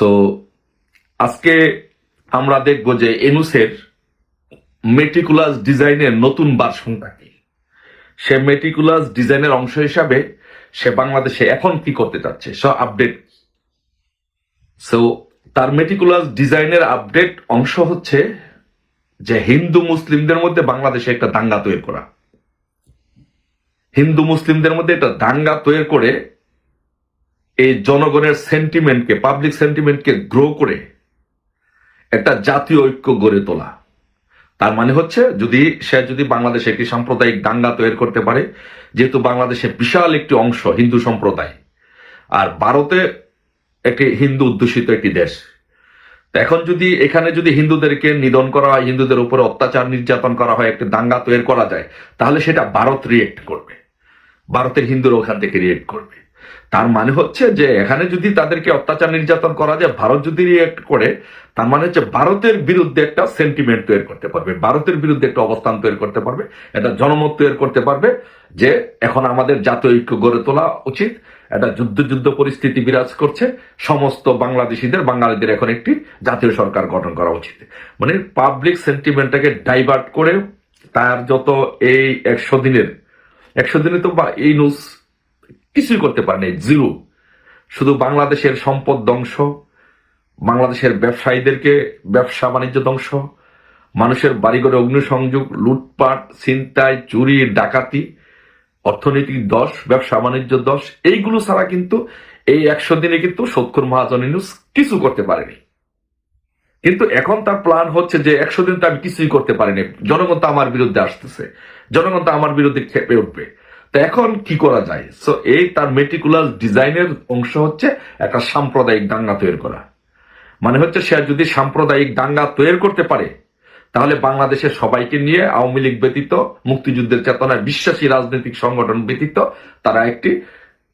So আজকে আমরা দেখব যে এনুসের মেটিকুলাস ডিজাইনের নতুন ভার্সনটা কি। সে মেটিকুলাস ডিজাইনের অংশ হিসাবে সে বাংলাদেশে এখন কি করতে চাচ্ছে সব আপডেট সো তার মেটিকুলাস ডিজাইনের আপডেট অংশ হচ্ছে যে হিন্দু মুসলিমদের মধ্যে বাংলাদেশে একটা দাঙ্গা তৈরি করা। হিন্দু মুসলিমদের মধ্যে একটা দাঙ্গা তৈরি করে এই জনগণের সেন্টিমেন্টকে পাবলিক সেন্টিমেন্টকে গ্রো করে একটা জাতীয় ঐক্য গড়ে তোলা। তার মানে হচ্ছে, যদি সে যদি বাংলাদেশে একটি সাম্প্রদায়িক দাঙ্গা তৈরি করতে পারে, যেহেতু বাংলাদেশে বিশাল একটি অংশ হিন্দু সম্প্রদায়, আর ভারতে একটি হিন্দু অধ্যুষিত একটি দেশ এখন যদি এখানে যদি হিন্দুদেরকে নিধন করা হয়, হিন্দুদের উপরে অত্যাচার নির্যাতন করা হয়, একটা দাঙ্গা তৈরি করা যায়, তাহলে সেটা ভারত রিয়েক্ট করবে। ভারতের হিন্দুরা ওখান থেকে রিয়েক্ট করবে। তার মানে হচ্ছে যে এখানে যদি তাদেরকে অত্যাচার নির্যাতন করা যায়, ভারত যদি রিয়েক্ট করে, তার মানে হচ্ছে ভারতের বিরুদ্ধে একটা সেন্টিমেন্ট তৈরি করতে পারবে, ভারতের বিরুদ্ধে একটা অবস্থান তৈরি করতে পারবে, একটা জনমত তৈরি করতে পারবে যে এখন আমাদের জাতীয় ঐক্য গড়ে তোলা উচিত, একটা যুদ্ধ যুদ্ধ পরিস্থিতি বিরাজ করছে, সমস্ত বাংলাদেশিদের, বাঙালিদের এখন একটি জাতীয় সরকার গঠন করা উচিত। মানে পাবলিক সেন্টিমেন্টটাকে ডাইভার্ট করে তার যত এই একশো দিনের, একশো দিনে তো বা এই নিউজ কিছুই করতে পারেনি। জিরো। শুধু বাংলাদেশের সম্পদ ধ্বংস, বাংলাদেশের ব্যবসায়ীদেরকে ব্যবসা বাণিজ্য ধ্বংস, মানুষের বাড়িঘরে অগ্নিসংযোগ, লুটপাট, ছিনতাই, চুরি, ডাকাতি, অর্থনৈতিক দশ, ব্যবসা বাণিজ্য দশ, এইগুলো ছাড়া কিন্তু এই একশো দিনে কিন্তু সত্তর মহাজন নিউজ কিছু করতে পারেনি। কিন্তু এখন তার প্ল্যান হচ্ছে যে একশো দিন তো আমি কিছুই করতে পারিনি। জনগণ তো আমার বিরুদ্ধে আসতেছে। জনগণ তো আমার বিরুদ্ধে খেপে উঠবে। এখন কি করা যায়? সো এই তার মেটিকুলার ডিজাইনের অংশ হচ্ছে একটা সাম্প্রদায়িক দাঙ্গা তৈরি করা। মানে হচ্ছে সে যদি সাম্প্রদায়িক দাঙ্গা তৈরি করতে পারে, তাহলে বাংলাদেশের সবাইকে নিয়ে আওয়ামী লীগ ব্যতীত, মুক্তিযুদ্ধের চেতনায় বিশ্বাসী রাজনৈতিক সংগঠন ব্যতীত, তারা একটি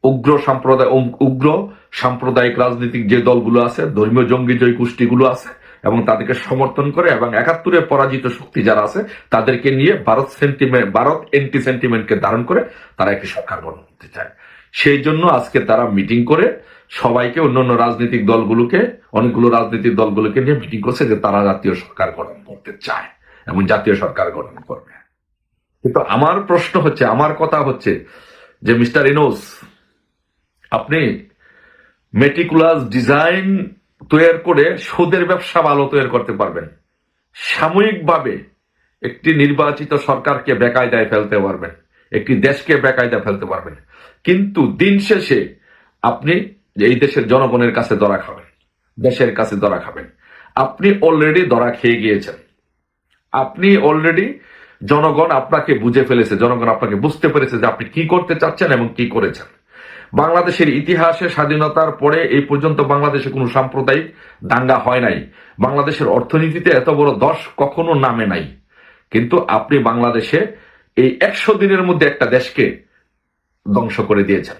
উগ্র সাম্প্রদায় উগ্র সাম্প্রদায়িক রাজনৈতিক যে দলগুলো আছে, ধর্মীয় জঙ্গি জয় গোষ্ঠীগুলো আছে এবং তাদেরকে সমর্থন করে এবং একাত্তরে পরাজিত শক্তি যারা আছে, তাদেরকে নিয়ে ভারত সেন্টিমেন্ট ভারত এন্টি সেন্টিমেন্টকে ধারণ করে তারা একটি সরকার গঠন করতে চায়। সেই জন্য আজকে তারা মিটিং করে সবাইকে অন্যান্য রাজনৈতিক দলগুলোকে, অনেকগুলো রাজনৈতিক দলগুলোকে নিয়ে মিটিং করছে যে তারা জাতীয় সরকার গঠন করতে চায় এবং জাতীয় সরকার গঠন করবে। কিন্তু আমার প্রশ্ন হচ্ছে, আমার কথা হচ্ছে যে মিস্টার ইনোস, আপনি মেটিকুলাস ডিজাইন তৈরি করে সুদের ব্যবসা ভালো তৈরি করতে পারবেন। সাময়িকভাবে একটি নির্বাচিত সরকারকে বেকায়দায় ফেলতে পারবেন, একটি দেশকে বেকায়দায় ফেলতে পারবেন। কিন্তু দিন শেষে আপনি এই দেশের জনগণের কাছে ধরা খাবেন, দেশের কাছে ধরা খাবেন। আপনি অলরেডি ধরা খেয়ে গিয়েছেন। আপনি অলরেডি জনগণ আপনাকে বুঝে ফেলেছে, জনগণ আপনাকে বুঝতে পেরেছে যে আপনি কি করতে চাচ্ছেন এবং কি করেছেন। বাংলাদেশের ইতিহাসে স্বাধীনতার পরে এই পর্যন্ত বাংলাদেশে কোনো সাম্প্রদায়িক দাঙ্গা হয় নাই। বাংলাদেশের অর্থনীতিতে এত বড় দশ কখনো নামে নাই। কিন্তু আপনি বাংলাদেশে এই একশো দিনের মধ্যে একটা দেশকে ধ্বংস করে দিয়েছেন।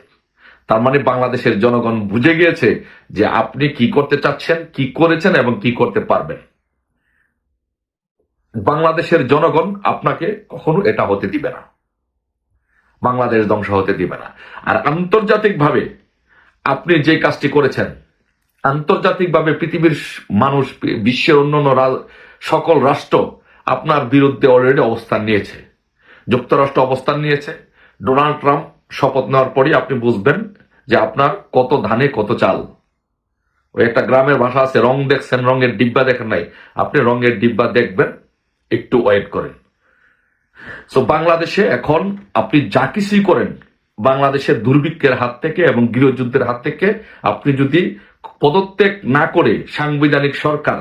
তার মানে বাংলাদেশের জনগণ বুঝে গিয়েছে যে আপনি কি করতে চাচ্ছেন, কি করেছেন এবং কি করতে পারবেন। বাংলাদেশের জনগণ আপনাকে কখনো এটা হতে দিবে না। বাংলাদেশ ধ্বংস হতে দিবে না। আর আন্তর্জাতিকভাবে আপনি যে কাজটি করেছেন, আন্তর্জাতিকভাবে পৃথিবীর মানুষ বিশ্বের অন্যান্য সকল রাষ্ট্র আপনার বিরুদ্ধে অলরেডি অবস্থান নিয়েছে। যুক্তরাষ্ট্র অবস্থান নিয়েছে। ডোনাল্ড ট্রাম্প শপথ নেওয়ার পরই আপনি বুঝবেন যে আপনার কত ধানে, কত চাল। ওই একটা গ্রামের ভাষা আছে, রং দেখছেন, রঙের ডিব্বা দেখেন নাই। আপনি রঙের ডিব্বা দেখবেন, একটু ওয়েট করেন। সো বাংলাদেশে এখন আপনি যা কিছুই করেন, বাংলাদেশের দুর্ভিক্ষের হাত থেকে এবং গৃহযুদ্ধের হাত থেকে আপনি যদি পদত্যাগ না করে সাংবিধানিক সরকার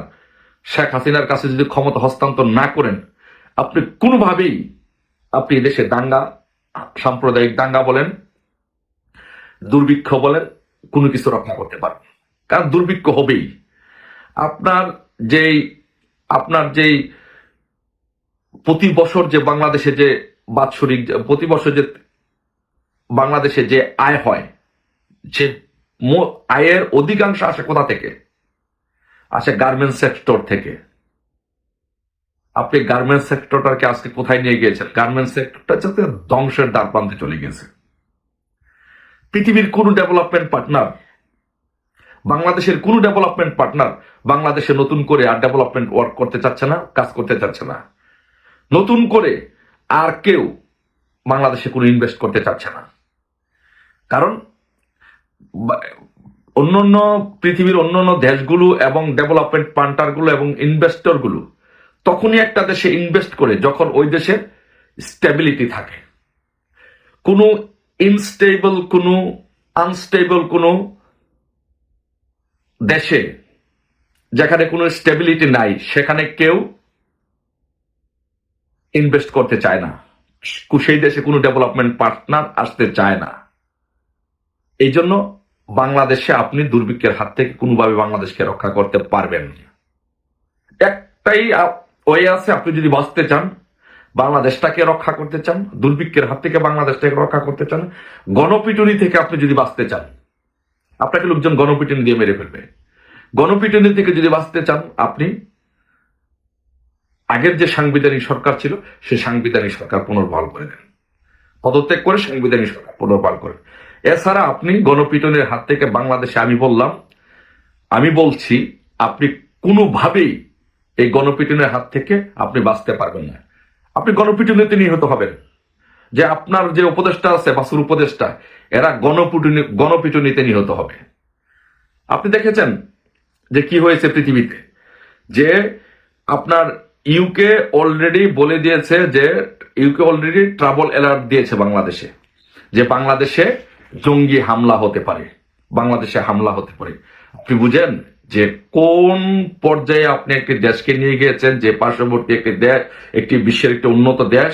শেখ হাসিনার কাছে যদি ক্ষমতা হস্তান্তর না করেন, আপনি কোনোভাবেই আপনি দেশে দাঙ্গা, সাম্প্রদায়িক দাঙ্গা বলেন, দুর্ভিক্ষ বলেন, কোনো কিছু রক্ষা করতে পারবেন কারণ দুর্ভিক্ষ হবেই। আপনার যেই আপনার যেই প্রতি বছর যে বাংলাদেশে যে বাৎসরিক প্রতি বছর যে বাংলাদেশে যে আয় হয় যে আয়ের অধিকাংশ আসে কোথা থেকে? আসে গার্মেন্টস সেক্টর থেকে। আপনি গার্মেন্টস সেক্টরটাকে আজকে কোথায় নিয়ে গিয়েছেন? গার্মেন্টস সেক্টরটা যাতে ধ্বংসের দ্বার প্রান্তে চলে গেছে পৃথিবীর কোন ডেভেলপমেন্ট পার্টনার বাংলাদেশের কোনো ডেভেলপমেন্ট পার্টনার বাংলাদেশে নতুন করে আর ডেভেলপমেন্ট ওয়ার্ক করতে চাচ্ছে না, কাজ করতে চাচ্ছে না। নতুন করে আর কেউ বাংলাদেশে কোনো ইনভেস্ট করতে চাচ্ছে না। কারণ, বা- অন্যান্য পৃথিবীর অন্যান্য দেশগুলো এবং ডেভেলপমেন্ট পার্টনারগুলো এবং ইনভেস্টরগুলো তখনই একটা দেশে ইনভেস্ট করে যখন ওই দেশের স্টেবিলিটি থাকে। কোনো ইনস্টেবল কোনো আনস্টেবল কোনো দেশে যেখানে কোনো স্টেবিলিটি নাই, সেখানে কেউ ইনভেস্ট করতে চায় না। সেই দেশে কোনো ডেভেলপমেন্ট পার্টনার আসতে চায় না। এই জন্য বাংলাদেশে আপনি দুর্ভিক্ষের হাত থেকে কোনোভাবে বাংলাদেশকে রক্ষা করতে পারবেন। একটাই ওয়ে আছে, আপনি যদি বাঁচতে চান, বাংলাদেশটাকে রক্ষা করতে চান, দুর্ভিক্ষের হাত থেকে বাংলাদেশটাকে রক্ষা করতে চান, গণপিটুনি থেকে আপনি যদি বাঁচতে চান, আপনাকে লোকজন গণপিটুনি দিয়ে মেরে ফেলবে। গণপিটুনি থেকে যদি বাঁচতে চান, আপনি আগের যে সাংবিধানিক সরকার ছিল সে সাংবিধানিক সরকার পুনর্বহাল করে দেন। পদত্যাগ করে সাংবিধানিক সরকার পুনর্বহাল করেন এছাড়া আপনি গণপিটনের হাত থেকে বাংলাদেশে আমি বললাম, আমি বলছি, আপনি কোনোভাবেই এই গণপিটনের হাত থেকে আপনি বাঁচতে পারবেন না। আপনি গণপিটুনিতে নিহত হবেন। যে আপনার যে উপদেষ্টা আছে, বাসুর উপদেষ্টা, এরা গণপিটুনি, গণপিটুনিতে নিহত হবে। আপনি দেখেছেন যে কি হয়েছে পৃথিবীতে? যে আপনার ইউকে অলরেডি বলে দিয়েছে যে ইউকে অলরেডি ট্রাভেল অ্যালার্ট দিয়েছে বাংলাদেশে, যে বাংলাদেশে জঙ্গি হামলা হতে পারে, বাংলাদেশে হামলা হতে পারে। আপনি বুঝেন যে কোন পর্যায়ে আপনি একটি দেশকে নিয়ে গিয়েছেন, যে পার্শ্ববর্তী একটি দেশ, একটি বিশ্বের একটি উন্নত দেশ,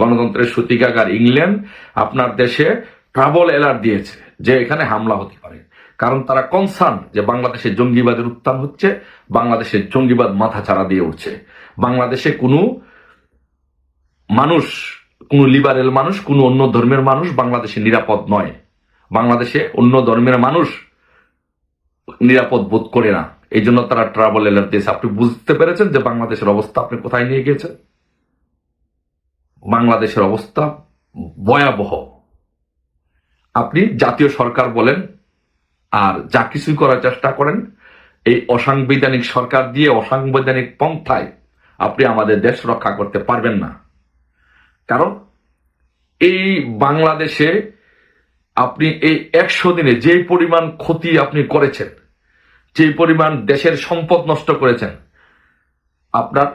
গণতন্ত্রের সূতিকাগার ইংল্যান্ড, আপনার দেশে ট্রাভেল অ্যালার্ট দিয়েছে যে এখানে হামলা হতে পারে। কারণ তারা কনসার্ন যে বাংলাদেশে জঙ্গিবাদের উত্থান হচ্ছে বাংলাদেশের জঙ্গিবাদ মাথা ছাড়া দিয়ে উঠছে। বাংলাদেশে কোনো মানুষ, কোনো লিবারেল মানুষ, কোনো অন্য ধর্মের মানুষ বাংলাদেশে নিরাপদ নয়। বাংলাদেশে অন্য ধর্মের মানুষ নিরাপদ বোধ করে না। এই জন্য তারা ট্রাভেল অ্যালার্ট দিয়েছে। আপনি বুঝতে পেরেছেন যে বাংলাদেশের অবস্থা আপনি কোথায় নিয়ে গিয়েছেন? বাংলাদেশের অবস্থা ভয়াবহ। আপনি জাতীয় সরকার বলেন, আর যা কিছুই করার চেষ্টা করেন, এই অসাংবিধানিক সরকার দিয়ে অসাংবিধানিক পন্থায় আপনি আমাদের দেশ রক্ষা করতে পারবেন না। কারণ এই বাংলাদেশে আপনি এই একশো দিনে যে পরিমাণ ক্ষতি আপনি করেছেন, যে পরিমাণ দেশের সম্পদ নষ্ট করেছেন, আপনার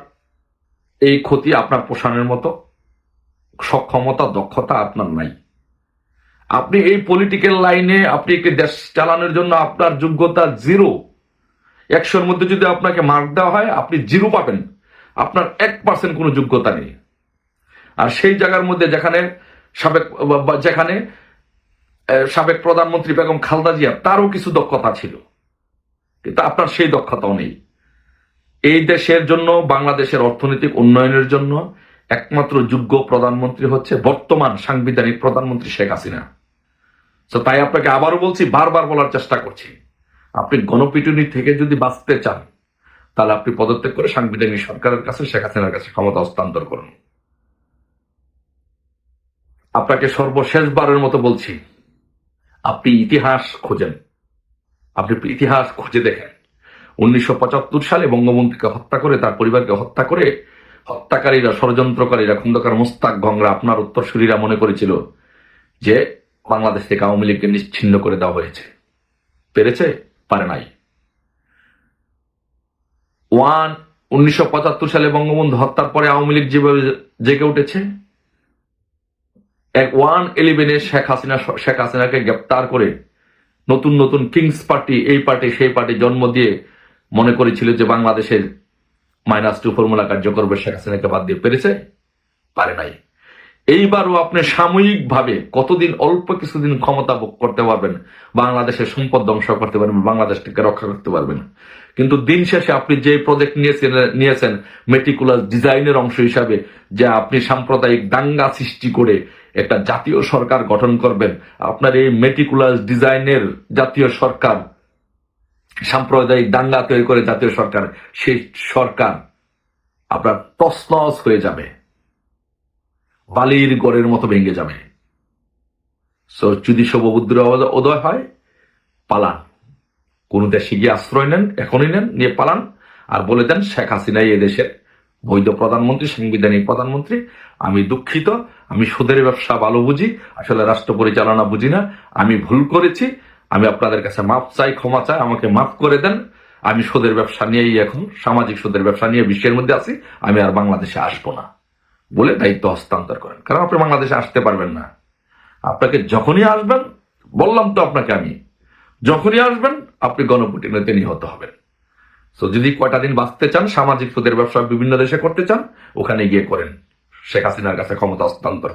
এই ক্ষতি আপনার পোষণের মতো সক্ষমতা, দক্ষতা আপনার নাই। আপনি এই পলিটিক্যাল লাইনে আপনি একটি দেশ চালানোর জন্য আপনার যোগ্যতা জিরো একশোর মধ্যে যদি আপনাকে মার্ক দেওয়া হয়, আপনি জিরো পাবেন। আপনার এক পার্সেন্ট কোনো যোগ্যতা নেই। আর সেই জায়গার মধ্যে যেখানে সাবেক যেখানে সাবেক প্রধানমন্ত্রী বেগম খালদা জিয়া, তারও কিছু দক্ষতা ছিল। কিন্তু আপনার সেই দক্ষতাও নেই। এই দেশের জন্য, বাংলাদেশের অর্থনৈতিক উন্নয়নের জন্য একমাত্র যোগ্য প্রধানমন্ত্রী হচ্ছে বর্তমান সাংবিধানিক প্রধানমন্ত্রী শেখ হাসিনা। তো তাই আপনাকে আবারও বলছি, বারবার বলার চেষ্টা করছি। আপনি গণপিটুনি থেকে যদি বাঁচতে চান তাহলে আপনি পদত্যাগ করে সাংবিধানিক সরকারের কাছে, শেখ হাসিনার কাছে ক্ষমতা হস্তান্তর করুন। আপনাকে সর্বশেষবারের মতো বলছি, আপনি ইতিহাস খোঁজেন। আপনি ইতিহাস খুঁজে দেখেন। উনিশশো পঁচাত্তর সালে বঙ্গবন্ধুকে হত্যা করে, তার পরিবারকে হত্যা করে হত্যাকারীরা, ষড়যন্ত্রকারীরা, খন্দকার মুস্তাক গংরা, আপনার উত্তরসূরিরা মনে করেছিল যে বাংলাদেশ থেকে আওয়ামী লীগকে নিশ্চিন্ন করে দেওয়া হয়েছে। পেরেছে? পারে নাই। ওয়ান, উনিশশো পঁচাত্তর সালে বঙ্গবন্ধু হত্যার পরে আওয়ামী লীগ যেভাবে জেগে উঠেছে এক ওয়ান ইলেভেনে শেখ হাসিনা, শেখ হাসিনাকে গ্রেপ্তার করে নতুন নতুন কিংস পার্টি, এই পার্টি, সেই পার্টি জন্ম দিয়ে মনে করেছিল যে বাংলাদেশের মাইনাস টু ফর্মুলা কার্যকর শেখ হাসিনাকে বাদ দিয়ে পেরেছে? পারে নাই। এইবারও আপনি সাময়িকভাবে কতদিন, অল্প কিছুদিন ক্ষমতা ভোগ করতে পারবেন, বাংলাদেশের সম্পদ ধ্বংস করতে পারবেন, বাংলাদেশটিকে রক্ষা করতে পারবেন। কিন্তু দিন শেষে আপনি যে প্রজেক্ট নিয়েছেন নিয়েছেন মেটিকুলাস ডিজাইনের অংশ হিসাবে, যে আপনি সাম্প্রদায়িক দাঙ্গা সৃষ্টি করে একটা জাতীয় সরকার গঠন করবেন, আপনার এই মেটিকুলাস ডিজাইনের জাতীয় সরকার, সাম্প্রদায়িক দাঙ্গা তৈরি করে জাতীয় সরকার, সেই সরকার আপনার তসনস হয়ে যাবে। বালির গড়ের মতো ভেঙে যাবে। যদি শুভবুদ্ধির উদয় হয়, পালান। কোন দেশে গিয়ে আশ্রয় নেন, এখনই নেন, নিয়ে পালান। আর বলে দেন, শেখ হাসিনাই এদেশের বৈধ প্রধানমন্ত্রী, সাংবিধানিক প্রধানমন্ত্রী। আমি দুঃখিত, আমি সুদের ব্যবসা ভালো বুঝি, আসলে রাষ্ট্র পরিচালনা বুঝি না। আমি ভুল করেছি, আমি আপনাদের কাছে মাপ চাই, ক্ষমা চাই, আমাকে মাফ করে দেন। আমি সুদের ব্যবসা নিয়েই এখন, সামাজিক সুদের ব্যবসা নিয়ে বিশ্বের মধ্যে আছি, আমি আর বাংলাদেশে আসব না। বলে দায়িত্ব হস্তান্তর করেন। কারণ আপনি বাংলাদেশে আসতে পারবেন না। আপনাকে যখনই আসবেন, বললাম তো আপনাকে আমি যখনই আসবেন, আপনি গণপ্রতিনিধিতে নিহত হবেন। তো যদি কয়টা দিন বাঁচতে চান, সামাজিক সুদের ব্যবসা বিভিন্ন দেশে করতে চান, ওখানে গিয়ে করেন। শেখ হাসিনার কাছে ক্ষমতা হস্তান্তর।